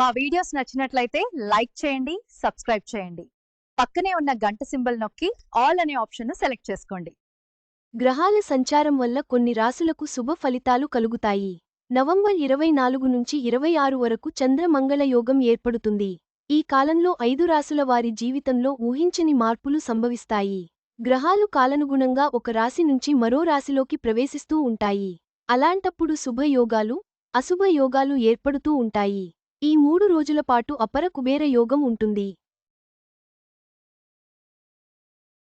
మా వీడియోస్ నచ్చినట్లయితే లైక్ చేయండి సబ్స్క్రైబ్ చేయండి. పక్కనే ఉన్న గంట సింబల్ నొక్కి ఆల్ అనే ఆప్షన్ సెలెక్ట్ చేసుకోండి. గ్రహాల సంచారం వల్ల కొన్ని రాశులకు శుభ ఫలితాలు కలుగుతాయి. నవంబర్ ఇరవై నాలుగు నుంచి ఇరవై ఆరు వరకు చంద్రమంగళ యోగం ఏర్పడుతుంది. ఈ కాలంలో ఐదు రాశుల వారి జీవితంలో ఊహించని మార్పులు సంభవిస్తాయి. గ్రహాలు కాలనుగుణంగా ఒక రాశి నుంచి మరో రాశిలోకి ప్రవేశిస్తూ ఉంటాయి. అలాంటప్పుడు శుభయోగాలు అశుభయోగాలు ఏర్పడుతూ ఉంటాయి. ఈ మూడు రోజుల పాటు అపర కుబేర యోగం ఉంటుంది.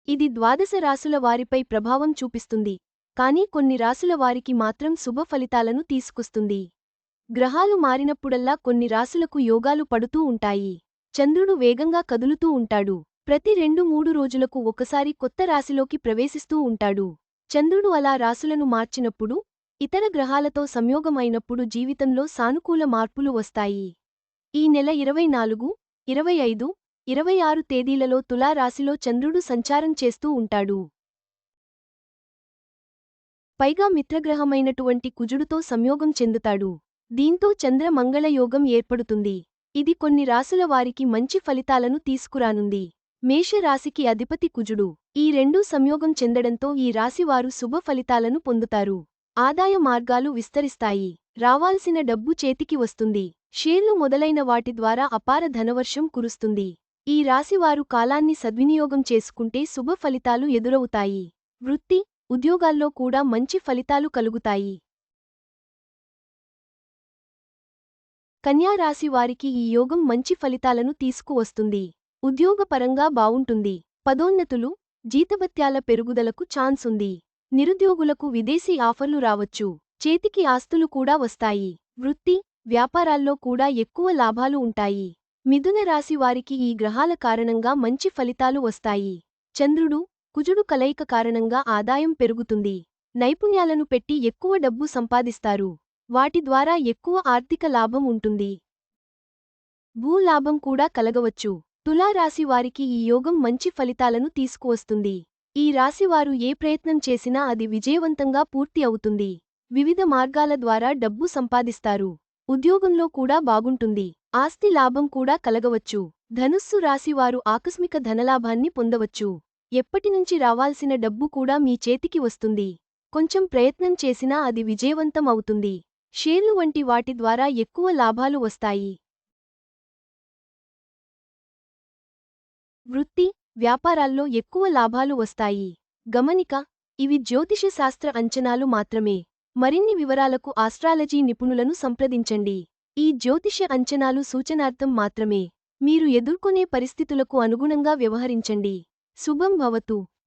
ఇది ద్వాదశ రాసుల వారిపై ప్రభావం చూపిస్తుంది. కానీ కొన్ని రాసుల వారికి మాత్రం శుభ ఫలితాలను తీసుకొస్తుంది. గ్రహాలు మారినప్పుడల్లా కొన్ని రాసులకు యోగాలు పడుతూ ఉంటాయి. చంద్రుడు వేగంగా కదులుతూ ఉంటాడు. ప్రతి రెండు మూడు రోజులకు ఒకసారి కొత్త రాశిలోకి ప్రవేశిస్తూ ఉంటాడు. చంద్రుడు అలా రాసులను మార్చినప్పుడు ఇతర గ్రహాలతో సంయోగమైనప్పుడు జీవితంలో సానుకూల మార్పులు వస్తాయి. ఈ నెల ఇరవై నాలుగు ఇరవై ఐదు ఇరవై ఆరు తేదీలలో తులా రాశిలో చంద్రుడు సంచారం చేస్తూ ఉంటాడు. పైగా మిత్రగ్రహమైనటువంటి కుజుడుతో సంయోగం చెందుతాడు. దీంతో చంద్ర మంగళయోగం ఏర్పడుతుంది. ఇది కొన్ని రాసుల వారికి మంచి ఫలితాలను తీసుకురానుంది. మేషరాశికి అధిపతి కుజుడు. ఈ రెండూ సంయోగం చెందడంతో ఈ రాశివారు శుభ ఫలితాలను పొందుతారు. ఆదాయ మార్గాలు విస్తరిస్తాయి. రావాల్సిన డబ్బు చేతికి వస్తుంది. షేర్లు మొదలైన వాటి ద్వారా అపార ధనవర్షం కురుస్తుంది. ఈ రాశివారు కాలాన్ని సద్వినియోగం చేసుకుంటే శుభ ఫలితాలు ఎదురవుతాయి. వృత్తి ఉద్యోగాల్లో కూడా మంచి ఫలితాలు కలుగుతాయి. కన్యారాశివారికి వారికి ఈ యోగం మంచి ఫలితాలను తీసుకువస్తుంది. ఉద్యోగపరంగా బావుంటుంది. పదోన్నతులు జీతభత్యాల పెరుగుదలకు ఛాన్సుంది. నిరుద్యోగులకు విదేశీ ఆఫర్లు రావచ్చు. చేతికి ఆస్తులు కూడా వస్తాయి. వృత్తి వ్యాపారాల్లో కూడా ఎక్కువ లాభాలు ఉంటాయి. మిథున రాశి వారికి ఈ గ్రహాల కారణంగా మంచి ఫలితాలు వస్తాయి. చంద్రుడు కుజుడు కలయిక కారణంగా ఆదాయం పెరుగుతుంది. నైపుణ్యాలను పెట్టి ఎక్కువ డబ్బు సంపాదిస్తారు. వాటి ద్వారా ఎక్కువ ఆర్థిక లాభం ఉంటుంది. భూలాభం కూడా కలగవచ్చు. తులారాశి వారికి ఈ యోగం మంచి ఫలితాలను తీసుకువస్తుంది. ఈ రాశివారు ఏ ప్రయత్నం చేసినా అది విజయవంతంగా పూర్తి అవుతుంది. వివిధ మార్గాల ద్వారా డబ్బు సంపాదిస్తారు. ఉద్యోగంలో కూడా బాగుంటుంది. ఆస్తి లాభం కూడా కలగవచ్చు. ధనుస్సు రాశివారు ఆకస్మిక ధనలాభాన్ని పొందవచ్చు. ఎప్పటినుంచి రావాల్సిన డబ్బు కూడా మీ చేతికి వస్తుంది. కొంచెం ప్రయత్నం చేసినా అది విజయవంతం అవుతుంది. షేర్లు వంటి వాటి ద్వారా ఎక్కువ లాభాలు వస్తాయి. వృత్తి వ్యాపారాల్లో ఎక్కువ లాభాలు వస్తాయి. గమనిక ఇవి జ్యోతిషశాస్త్ర అంచనాలు మాత్రమే. మరిన్ని వివరాలకు ఆస్ట్రాలజీ నిపుణులను సంప్రదించండి. ఈ జ్యోతిష అంచనాలు సూచనార్థం మాత్రమే. మీరు ఎదుర్కొనే పరిస్థితులకు అనుగుణంగా వ్యవహరించండి. శుభం భవతు.